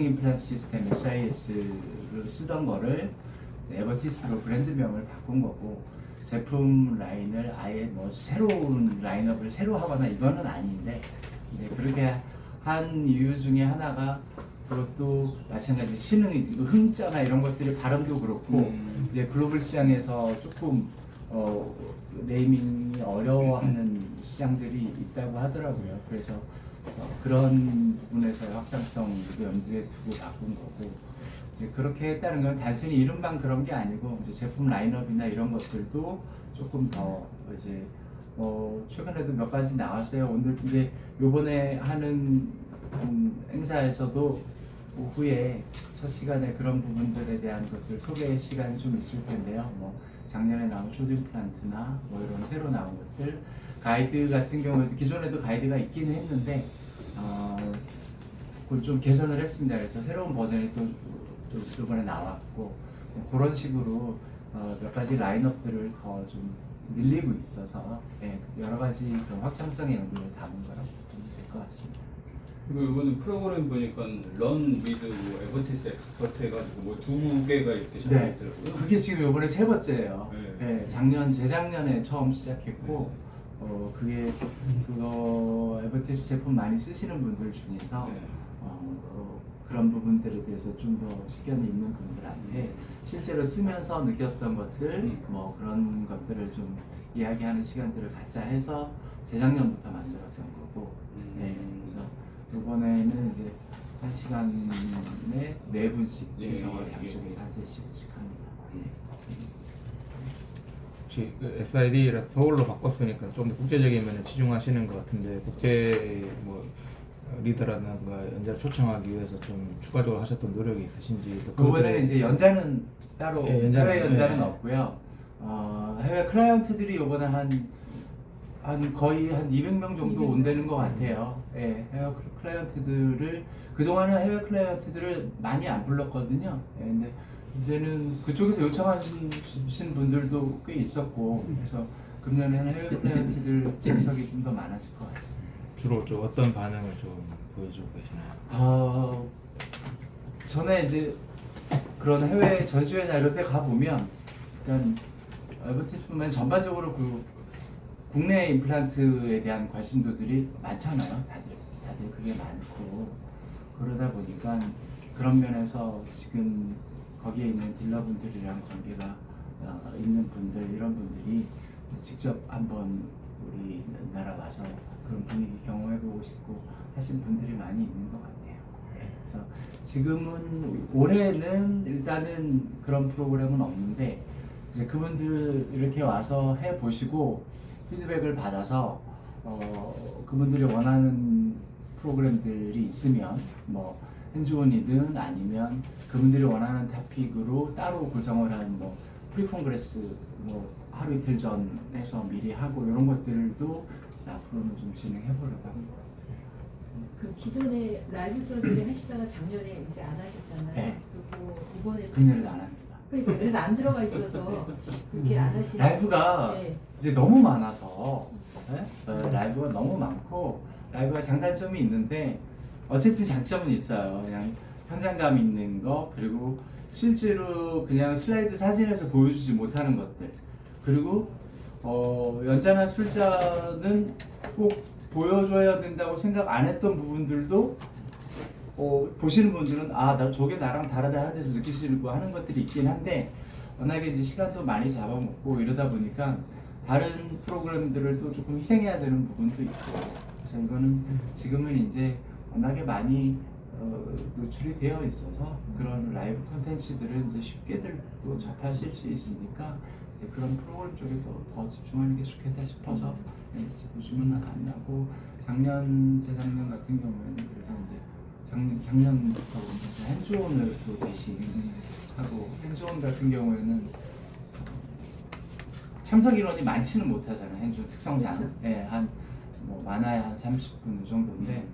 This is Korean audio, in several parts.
소통 임플란트 시스템 SIS를 쓰던 거를 에버티스로 브랜드명을 바꾼 거고 제품 라인을 아예 뭐 새로운 라인업을 새로 하거나 이거는 아닌데 그렇게 한 이유 중에 하나가 그것도 마찬가지 신흥 흥자나 이런 것들이 발음도 그렇고 음. 이제 글로벌 시장에서 조금 어, 네이밍이 어려워하는 시장들이 있다고 하더라고요. 그래서 어, 그런 부분에서의 확장성도 염두에 두고 바꾼 거고 이제 그렇게 했다는 건 단순히 이름만 그런 게 아니고 이제 제품 라인업이나 이런 것들도 조금 더 이제 어, 최근에도 몇 가지 나왔어요. 오늘 이제 요번에 하는 음, 행사에서도 오후에 첫 시간에 그런 부분들에 대한 것들 소개 시간이 좀 있을 텐데요. 뭐 작년에 나온 쇼드 임플란트나 뭐 이런 새로 나온 것들 가이드 같은 경우에도 기존에도 가이드가 있기는 했는데 어, 그걸 좀 개선을 했습니다. 그래서 새로운 버전이 또, 또 이번에 나왔고 뭐 그런 식으로 어, 몇 가지 라인업들을 더 좀 늘리고 있어서 예, 여러 가지 그런 확장성의 연구를 담은 거라고 보면 될 것 같습니다. 그리고 이번에 프로그램 보니까 런 위드 뭐 에버티스 엑스퍼트 해가지고 뭐 두 개가 이렇게 네, 있더라고요. 그게 지금 이번에 세 번째예요. 네. 네, 작년 재작년에 처음 시작했고, 어 그게 그거 에버티스 제품 많이 쓰시는 분들 중에서 네. 어, 어, 그런 부분들에 대해서 좀 더 식견이 있는 분들한테 실제로 쓰면서 느꼈던 것들, 음. 뭐 그런 것들을 좀 이야기하는 시간들을 갖자 해서 재작년부터 만들었던 거고, 음. 네, 그래서 이번에는 이제 한 시간에 네 분씩 예, 구성을 예, 양쪽에서 예. 한 세씩씩 합니다. 혹시 그 SID라 서울로 바꿨으니까 좀 더 국제적인 면에 치중하시는 것 같은데 국제 뭐 어, 리더라든가 연자를 초청하기 위해서 좀 추가적으로 하셨던 노력이 있으신지 또 그번에는 이제 연자는 따로 예, 연자는, 해외 연자는 예. 없고요. 어, 해외 클라이언트들이 이번에 한, 한 거의 한 200명 정도 200명. 온다는 것 같아요. 예, 해외 클라이언트들을 그동안은 해외 클라이언트들을 많이 안 불렀거든요. 예, 근데 이제는 그쪽에서 요청하신 분들도 꽤 있었고 그래서 금년에는 해외 클라이언트들 참석이 좀 더 많아질 것 같습니다. 주로 좀 어떤 반응을 좀 보여주고 계시나요? 어, 전에 이제 그런 해외 전시회나 이런 데 가보면 일단 에버티스뿐만 아니라 전반적으로 그 국내 임플란트에 대한 관심도들이 많잖아요. 다들 다들 그게 많고 그러다 보니까 그런 면에서 지금 거기에 있는 딜러분들이랑 관계가 어, 있는 분들 이런 분들이 직접 한번 우리 나라 와서 그런 분위기 경험해보고 싶고 하신 분들이 많이 있는 것 같아요. 그래서 지금은 올해는 일단은 그런 프로그램은 없는데 이제 그분들 이렇게 와서 해 보시고 피드백을 받아서 어 그분들이 원하는 프로그램들이 있으면 뭐 핸즈온이든 아니면 그분들이 원하는 타픽으로 따로 구성을 한 뭐 프리콘그레스 뭐 하루 이틀 전에서 미리 하고 이런 것들도 앞으로는 좀 진행해 보려고 합니다. 그 기존에 라이브 서비스 하시다가 작년에 이제 안 하셨잖아요. 네. 그리고 이번에 금년에도 안 합니다. 그러니까 그래서 안 들어가 있어서 그렇게 안 하시는 라이브가 네. 이제 너무 많아서 네? 어, 라이브가 너무 많고 라이브가 장단점이 있는데 어쨌든 장점은 있어요. 그냥 현장감 있는 거 그리고 실제로 그냥 슬라이드 사진에서 보여주지 못하는 것들 그리고 어, 연자나 술자는 꼭 보여줘야 된다고 생각 안 했던 부분들도 어, 보시는 분들은 아, 나 저게 나랑 다르다 하는 데서 느끼시고 하는 것들이 있긴 한데 워낙에 이제 시간도 많이 잡아먹고 이러다 보니까 다른 프로그램들을 또 조금 희생해야 되는 부분도 있고 그래서 이거는 지금은 이제 워낙에 많이 어, 노출이 되어 있어서 그런 라이브 콘텐츠들은 이제 쉽게들 또 접하실 수 있으니까 이제 그런 프로그램 쪽에 더, 더 집중하는 게 좋겠다 싶어서 네, 이제 요즘은 안 하고 작년 재작년 같은 경우에는 그래서 이제 작년 작년부터 핸즈온을 또 대신 하고 핸즈온 같은 경우에는 참석 인원이 많지는 못하잖아요. 핸즈온 특성상 그렇죠. 예, 한 뭐 많아야 한 30분 이 정도인데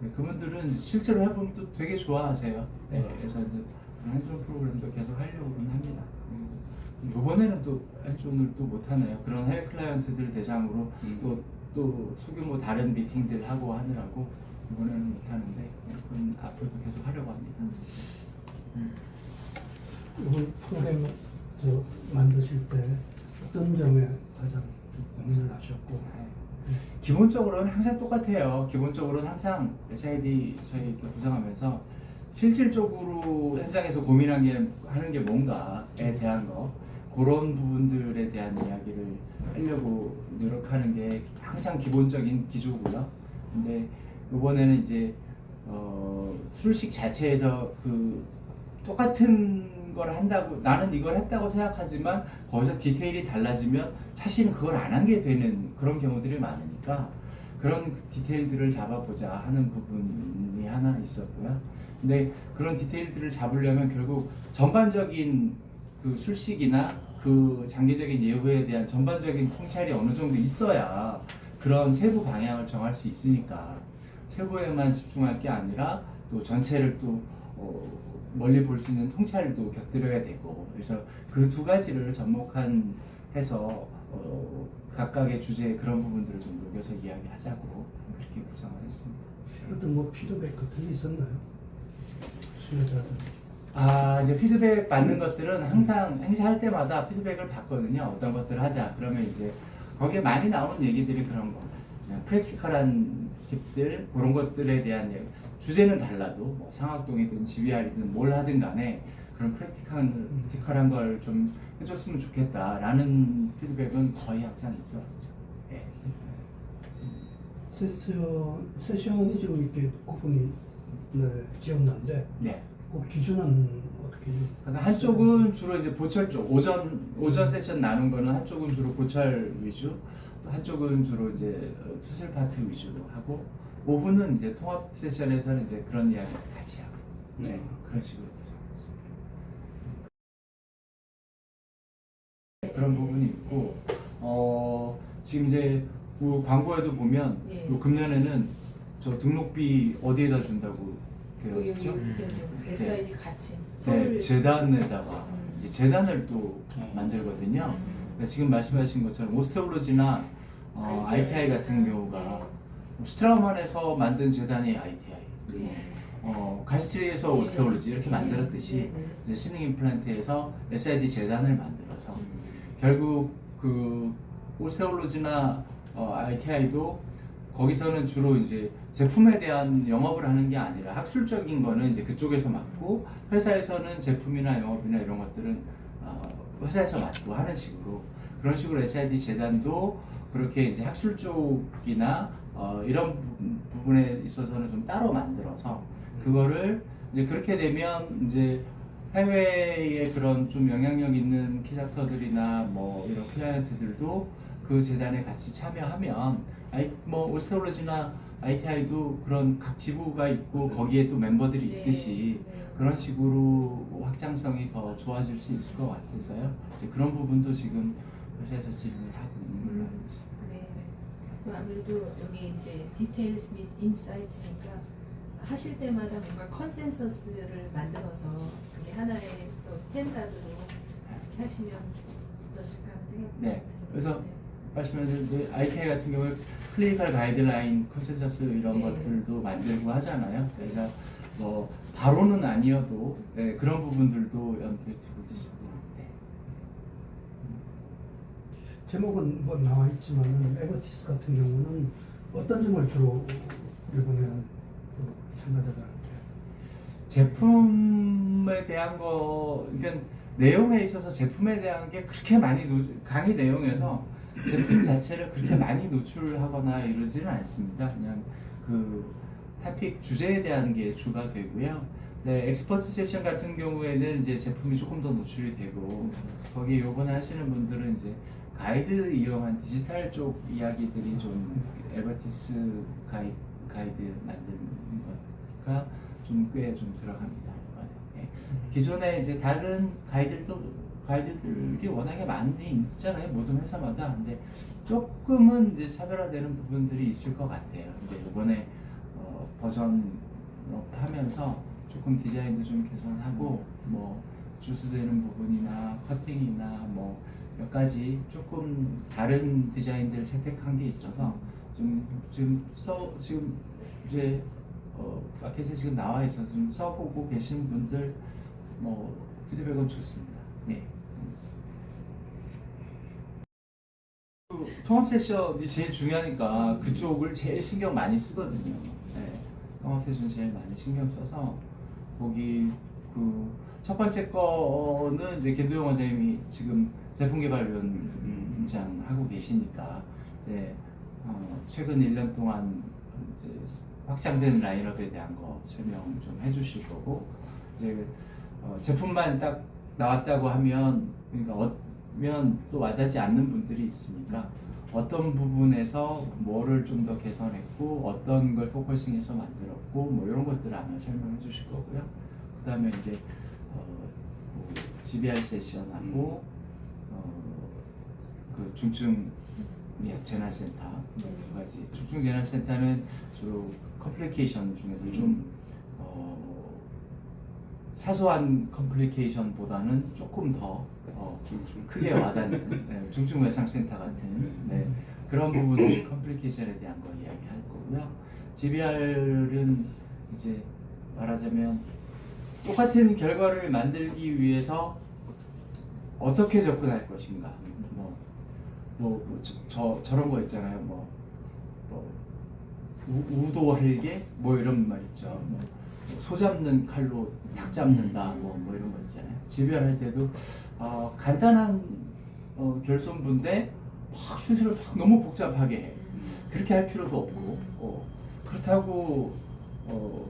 네, 그분들은 실제로 해보면 또 되게 좋아하세요. 네, 그래서 이제 핸즈온 프로그램도 계속 하려고는 합니다. 음, 이번에는 또 핸즈온을 또 못하네요. 그런 해외 클라이언트들 대상으로 음. 또, 또 소규모 다른 미팅들 하고 하느라고 이번에는 못하는데 그건 앞으로도 계속 하려고 합니다. 이번 프로그램 저 만드실 때 어떤 점에 가장 좀 고민을 하셨고 기본적으로는 항상 똑같아요. 기본적으로는 항상 SID 저희 이렇게 구성하면서 실질적으로 현장에서 고민한 게 하는 게 뭔가에 대한 거 그런 부분들에 대한 이야기를 하려고 노력하는 게 항상 기본적인 기조고요. 근데 이번에는 이제 어, 술식 자체에서 그 똑같은 걸 한다고 나는 이걸 했다고 생각하지만 거기서 디테일이 달라지면 사실은 그걸 안 한 게 되는 그런 경우들이 많으니까 그런 디테일들을 잡아보자 하는 부분이 하나 있었고요. 근데 그런 디테일들을 잡으려면 결국 전반적인 그 술식이나 그 장기적인 예후에 대한 전반적인 통찰이 어느 정도 있어야 그런 세부 방향을 정할 수 있으니까 세부에만 집중할 게 아니라 또 전체를 또 어, 멀리 볼 수 있는 통찰도 곁들여야 되고 그래서 그 두 가지를 접목한 해서 어, 각각의 주제에 그런 부분들을 좀 녹여서 이야기하자고 그렇게 구성을 했습니다. 어떤 뭐 피드백 같은 게 있었나요? 수요자들 아 이제 피드백 받는 것들은 항상 행사할 때마다 피드백을 받거든요. 어떤 것들을 하자. 그러면 이제 거기에 많이 나오는 얘기들이 그런 거. 프랙티컬한 팁들 그런 것들에 대한 얘기. 주제는 달라도 뭐 상학동이든 지휘알이든 뭘 하든 간에 그런 프랙티컬한 프랙티컬한 걸 좀 해줬으면 좋겠다라는 피드백은 거의 항상 있었죠. 예. 세션 세션이 지금 이렇게 구분이 네, 지었는데 네. 그 기준은 어떻게? 그러니까 한쪽은 주로 이제 보철 쪽 오전 오전 세션 나눈 거는 한쪽은 주로 보철 위주, 또 한쪽은 주로 이제 어, 수술 파트 위주로 하고 오후는 이제 통합 세션에서는 이제 그런 이야기를 같이 하고 네 그런 식으로 구성했습니다. 그런 부분이 있고 어 지금 이제 그 광고에도 보면 예. 요 금년에는 저 등록비 어디에다 준다고 되어 여기 여기 있죠? 여기 SID 같이 네, 서울 재단에다가 음. 이제 재단을 또 음. 만들거든요. 음. 그러니까 지금 말씀하신 것처럼 오스테올로지나 어, ITI 같은 경우가 뭐 스트라우만에서 만든 재단이 ITI, 네. 어, 갈스트리에서 네. 오스테올로지 이렇게 네. 만들었듯이 네, 네. 이제 시능 임플란트에서 SID 재단을 만들어서 음. 결국 그 오스테올로지나 어, ITI도 거기서는 주로 이제 제품에 대한 영업을 하는 게 아니라 학술적인 거는 이제 그쪽에서 맡고 회사에서는 제품이나 영업이나 이런 것들은 어, 회사에서 맡고 하는 식으로 그런 식으로 SID 재단도 그렇게 이제 학술 쪽이나 어, 이런 부- 부분에 있어서는 좀 따로 만들어서 그거를 이제 그렇게 되면 이제 해외의 그런 좀 영향력 있는 키닥터들이나 뭐 이런 클라이언트들도 그 재단에 같이 참여하면 아이 뭐 오스트롤로지나 ITI도 그런 각 지부가 있고 거기에 또 멤버들이 네. 있듯이 네. 그런 식으로 확장성이 더 좋아질 수 있을 것 같아서요. 이제 그런 부분도 지금 회사에서 진행을 하고 있는 걸로 알고 있습니다. 네. 아무래도 여기 이제 디테일스 및 인사이트니까 하실 때마다 뭔가 컨센서스를 만들어서 그게 하나의 또 스탠다드로 이렇게 하시면 어떠실까 하는 생각이 네. 그래서 말씀하신 이제 ITI 같은 경우에 클리니컬 가이드라인 컨센서스 이런 네. 것들도 만들고 하잖아요. 그래서 뭐 바로는 아니어도 네, 그런 부분들도 염두에 두고 있습니다. 네. 제목은 뭐 나와 있지만은 에버티스 같은 경우는 어떤 점을 주로 또 참가자들한테 제품에 대한 거, 그러니까 내용에 있어서 제품에 대한 게 그렇게 많이 노, 강의 내용에서 제품 자체를 그렇게 많이 노출하거나 이러지는 않습니다. 그냥 그 타픽 주제에 대한 게 주가 되고요. 네, 엑스퍼트 세션 같은 경우에는 이제 제품이 조금 더 노출이 되고 거기 요번에 하시는 분들은 이제 가이드 이용한 디지털 쪽 이야기들이 좀 에버티스 가이, 가이드 만드는 거가 좀 꽤 좀 들어갑니다. 예. 기존에 이제 다른 가이드도 가이드들이 워낙에 많이 있잖아요 모든 회사마다 근데 조금은 이제 차별화되는 부분들이 있을 것 같아요. 근데 이번에 어, 버전업하면서 조금 디자인도 좀 개선하고 뭐 주스되는 부분이나 커팅이나 뭐 몇 가지 조금 다른 디자인들을 채택한 게 있어서 좀 지금 써 지금 이제 어, 마켓에 지금 나와 있어서 좀 써보고 계신 분들 뭐 피드백은 좋습니다. 네. 그 통합 세션이 제일 중요하니까 그쪽을 제일 신경 많이 쓰거든요. 네. 통합 세션 제일 많이 신경 써서 거기 그 첫 번째 거는 이제 김도영 원장님이 지금 제품 개발위원장 하고 계시니까 이제 어, 최근 1년 동안 이제 확장된 라인업에 대한 거 설명 좀 해주실 거고 이제 어, 제품만 딱 나왔다고 하면 그러니까 어면 또 와닿지 않는 분들이 있으니까 어떤 부분에서 뭐를 좀 더 개선했고 어떤 걸 포커싱해서 만들었고 뭐 이런 것들을 아마 설명해 주실 거고요. 그다음에 이제 어, 뭐 GBR 세션하고 어, 그 중증 예, 재난센터 네. 두 가지 중증 재난센터는 주로 컴플리케이션 중에서 좀 어, 사소한 컴플리케이션보다는 조금 더 어, 중증. 크게 와닿는 네, 중증 외상센터 같은 네, 그런 부분 컴플리케이션에 대한 거 이야기할 거고요. GBR은 이제 말하자면 똑같은 결과를 만들기 위해서 어떻게 접근할 것인가. 뭐, 뭐, 뭐 저, 저, 저런 거 있잖아요. 뭐, 뭐 우, 우도헬게 뭐 이런 말 있죠. 뭐, 소 잡는 칼로 닭 잡는다. 뭐, 뭐 이런 거 있잖아요. GBR 할 때도 어, 간단한 어, 결손부인데 막 수술을 막 너무 복잡하게 해. 그렇게 할 필요도 없고 어, 그렇다고 어,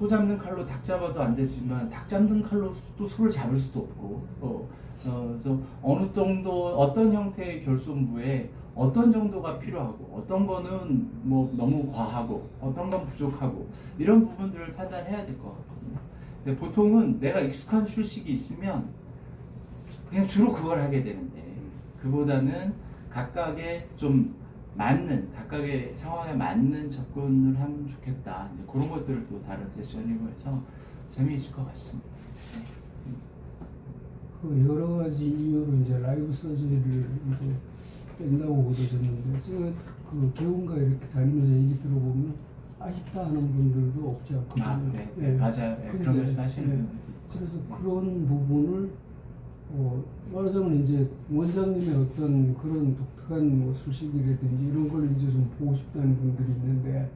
소 잡는 칼로 닭 잡아도 안 되지만 닭 잡는 칼로 또 소를 잡을 수도 없고 어, 어, 그래서 어느 정도 어떤 형태의 결손부에 어떤 정도가 필요하고 어떤 거는 뭐 너무 과하고 어떤 건 부족하고 이런 부분들을 판단해야 될 것 같거든요. 보통은 내가 익숙한 술식이 있으면 그냥 주로 그걸 하게 되는데 그보다는 각각의 좀 맞는 각각의 상황에 맞는 접근을 하면 좋겠다. 이제 그런 것들을 또 다른 세션이고 해서 재미있을 것 같습니다. 그 여러 가지 이유로 이제 라이브 서저리를 이제 뺀다고 보도졌는데 제가 그 개운가 이렇게 다니면서 얘기 들어보면 아쉽다 하는 분들도 없지 않거든요. 아, 네, 네, 맞아요. 네, 그런 말씀 하시는 있죠. 그래서 그런 부분을 어, 말하자면 이제 원장님의 어떤 그런 독특한 뭐 수식이라든지 이런 걸 이제 좀 보고 싶다는 분들이 있는데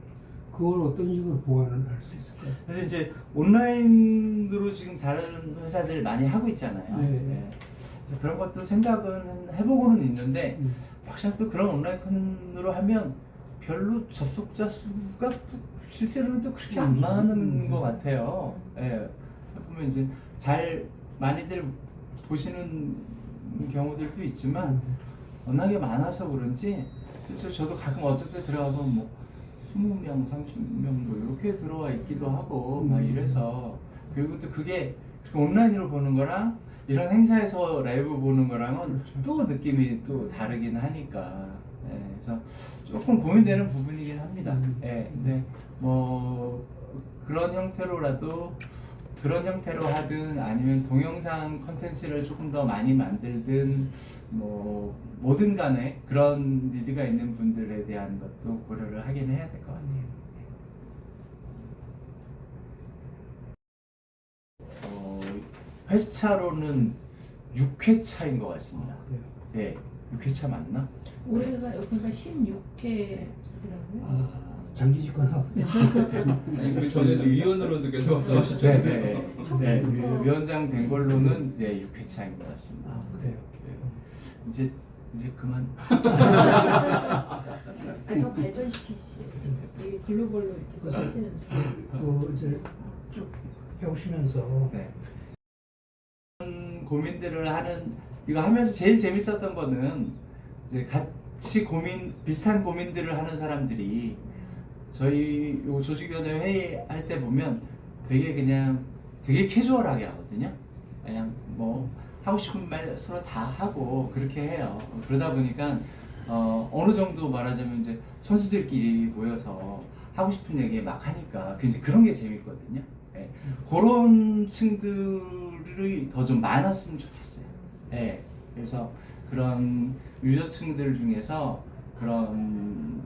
그걸 어떤 식으로 보완을 할 수 있을까요? 그래서 이제 온라인으로 지금 다른 회사들 많이 하고 있잖아요. 네. 네. 그래서 그런 것도 생각은 해보고는 있는데 음. 막상 또 그런 온라인 컨으로 하면 별로 접속자 수가 또 실제로는 또 그렇게 안 음. 많은 음. 것 같아요. 예. 보면 이제 잘 많이들 보시는 경우들도 있지만 워낙에 많아서 그런지 실제로 저도 가끔 어떨 때 들어가면 뭐 20명, 30명 뭐 이렇게 들어와 있기도 하고 막 음. 이래서 그리고 또 그게 온라인으로 보는 거랑 이런 행사에서 라이브 보는 거랑은 그렇죠. 또 느낌이 또 다르긴 하니까 예, 그래서 조금 고민되는 부분이긴 합니다. 음. 예, 근데 뭐 그런 형태로라도 그런 형태로 하든 아니면 동영상 컨텐츠를 조금 더 많이 만들든 뭐 뭐든 간에 그런 니드가 있는 분들에 대한 것도 고려를 하긴 해야 될 것 같아요. 어, 회차로는 6회차인 것 같습니다. 그래요. 네, 6회차 맞나? 올해가 여기가 16회더라고요. 아, 장기 집권하고 아니 그 전에도 위원으로도 계속 네, 활동하셨잖아요. 네, 네. 네, 위- 위원장 된 걸로는 네, 6회 차인 것 같습니다. 아 그래요. 네. 이제 이제 그만. 아니, 더 발전시키시죠. 이게 글로벌로 이렇게 하시는. 그 이제 쭉 해오시면서 네. 고민들을 하는 이거 하면서 제일 재밌었던 거는 이제 같이 고민 비슷한 고민들을 하는 사람들이 저희 요 조직위원회 회의할 때 보면 되게 그냥 되게 캐주얼하게 하거든요. 그냥 뭐 하고 싶은 말 서로 다 하고 그렇게 해요. 그러다 보니까 어, 어느 정도 말하자면 이제 선수들끼리 모여서 하고 싶은 얘기 막 하니까 그 이제 그런 게 재밌거든요. 예. 그런 층들이 더 좀 많았으면 좋겠어요. 예. 그래서 그런 유저층들 중에서 그런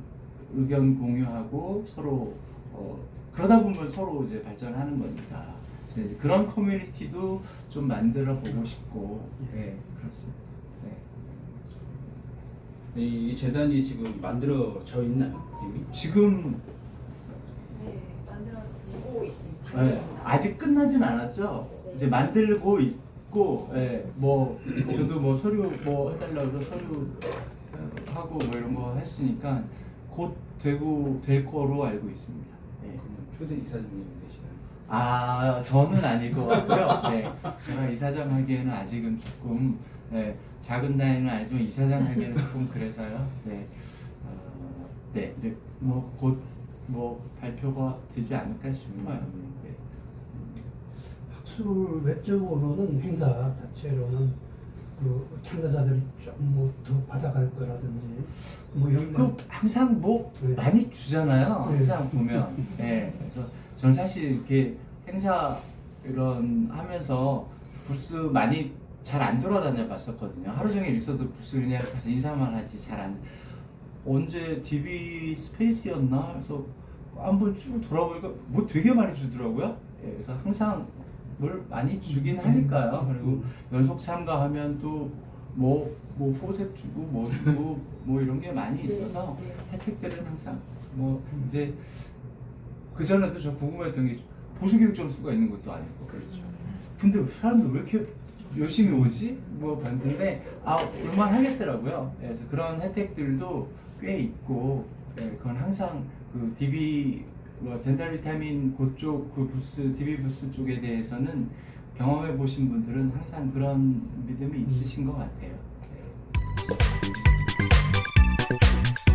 의견 공유하고 서로 어, 그러다 보면 서로 이제 발전하는 거니까 이제 그런 커뮤니티도 좀 만들어 보고 싶고 네 그렇습니다. 네. 이 재단이 지금 만들어져 있나요 이미? 지금 네, 만들어지고 있습니다. 네, 아직 끝나진 않았죠. 이제 만들고 있고, 예, 뭐 저도 뭐 서류 뭐 해달라고 해서 서류 어, 하고 뭐 이런 거 했으니까 곧 되고 될 거로 알고 있습니다. 예. 그러면 초대 이사장님이 되시나요? 아 저는 아닐 것 같고요. 네, 제가 이사장 하기에는 아직은 조금 네, 작은 나이는 아니지만 이사장 하기에는 조금 그래서요. 네, 어, 네 이제 뭐 곧 뭐 발표가 되지 않을까 싶어요. 네. 학술 외적으로는 행사 자체로는 그 참가자들이 좀뭐더 받아갈 거라든지 뭐 이런 그 항상 뭐 네. 많이 주잖아요. 네. 항상 보면. 네. 그래서 저는 사실 이렇게 행사 이런 하면서 부스 많이 잘 안 돌아다녀 봤었거든요. 하루 종일 있어도 부스 그냥 가서 인사만 하지 잘 안. 언제 DB 스페이스였나? 그래서 한번 쭉 돌아보니까 뭐 되게 많이 주더라고요. 예, 그래서 항상 뭘 많이 주긴 하니까요. 그리고 연속 참가하면 또 뭐, 뭐 포셉 주고 뭐 주고 뭐 이런 게 많이 있어서 네, 네. 혜택들은 항상 뭐 이제 그 전에도 저 궁금했던 게 보수교육 점수가 있는 것도 아니고 그렇죠. 근데 사람들 왜 이렇게 열심히 오지? 뭐 봤는데 아 얼마 하겠더라고요. 예, 그래서 그런 혜택들도 꽤 있고 예, 그건 항상 그 DB 뭐 덴탈 비타민 그쪽 그 부스 DB 부스 쪽에 대해서는 경험해 보신 분들은 항상 그런 믿음이 있으신 것 같아요. 네. 네.